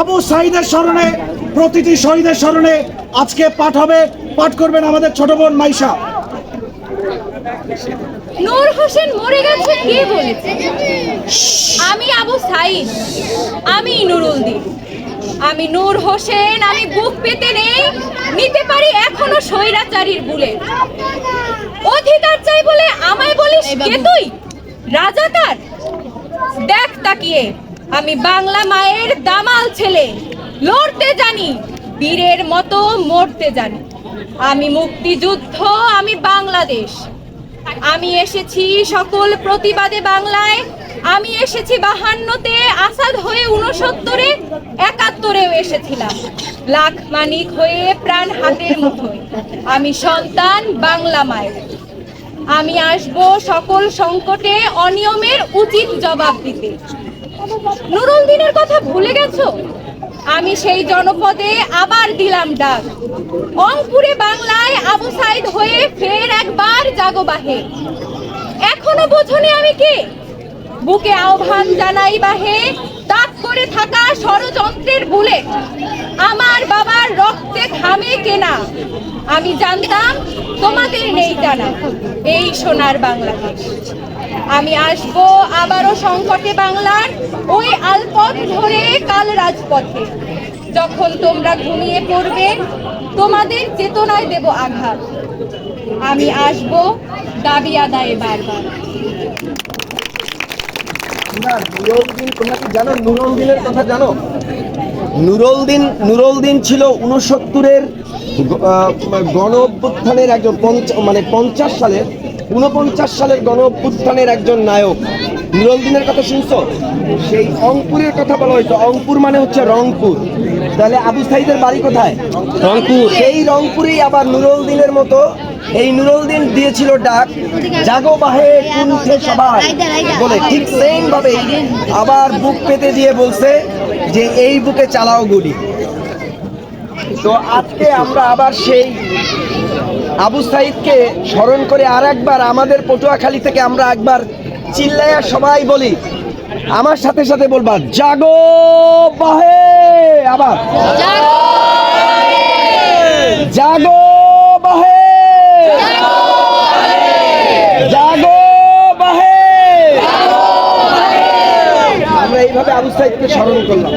আবু সাইদের স্মরণে প্রতিটি শহীদের স্মরণে আজকে পাঠ হবে। পাঠ করবেন আমাদের ছোট বোন মাইশা। নূর হোসেন মরে গেছে কে বলেছে? আমি আবু সাইদ আমি নুরুল দিন আমি নূর হোসেন আমি বুক পেতে নেই নিতে পারি এখনও স্বৈরাচারীর বুলে অধিকার চাই বলে আমায় বলিস কে তুই? রাজাকার দেখ তাকিয়ে। আমি বাংলা মায়ের দামাল ছেলে। লড়তে জানি, বীরের মতো মরতে জানি। আমি মুক্তিযুদ্ধ, আমি বাংলাদেশ। আমি এসেছি সকল প্রতিবাদে বাংলায়। আমি এসেছি বাহান্নতে, আসাদ হয়ে উনসত্তরে একাত্তরেও এসেছিলাম। লাখ মানিক হয়ে প্রাণ হাতের মুঠোয়। আমি সন্তান বাংলা মায়ের। আমি আসব সকল সংকটে অনিয়মের উচিত জবাব দিতে। নুরুল দিনের কথা ভুলে গেছো? আমি সেই জনপদে আবার দিলাম ডাক। অঙ্কুরে বাংলায় আবু সাইদ হয়ে ফের একবার জাগো বাহে। এখনও বোঝনি আমি কে? বুকে আহ্বান জানাই বাহে তাক করে থাকা ষড়যন্ত্রের বুলেট। আমার ঘামে কেনা আমি জানতাম তোমাদের নেই জানা এই সোনার বাংলাদেশ। আমি আসব আবারও সংকটে বাংলার ওই আলপথ ধরে কাল রাজপথে। যখন তোমরা ঘুমিয়ে পড়বে, তোমাদের চেতনায় দেব আঘাত। আমি আসব দাবি আদায়ে বারবার। নুরুলদিন নুরুলদিন ছিল উনসত্তরের গণ অভ্যুত্থানের একজন মানে পঞ্চাশ সালের উনপঞ্চাশ সালের গণ অভ্যুত্থানের একজন নায়ক। নুরুলদিনের কথা শুনছো? সেই অঙ্কুরের কথা বলা হয়েছে। অঙ্কুর মানে হচ্ছে রংপুর। তাহলে আবু সাইদের বাড়ি কোথায়? রংপুর। সেই রংপুরেই আবার নুরুল দিনের মতো এই নুরুল দিন দিয়েছিল ডাক জাগো বাহে কুণ্ঠে সবাই। বলে ঠিক সেম ভাবে আবার বুক পেতে দিয়ে বলছে যে এই বুকে চালাও গুলি। তো আজকে আমরা আবার সেই আবু সাইদকে স্মরণ করে আর একবার আমাদের পটুয়াখালী থেকে আমরা একবার চিল্লাইয়া সবাই বলি, আমার সাথে সাথে বলবা, জাগো বাহে! আবার, জাগো বাহে! জাগো বাহে! আমরা এইভাবে আবু সাইদকে স্মরণ করলাম।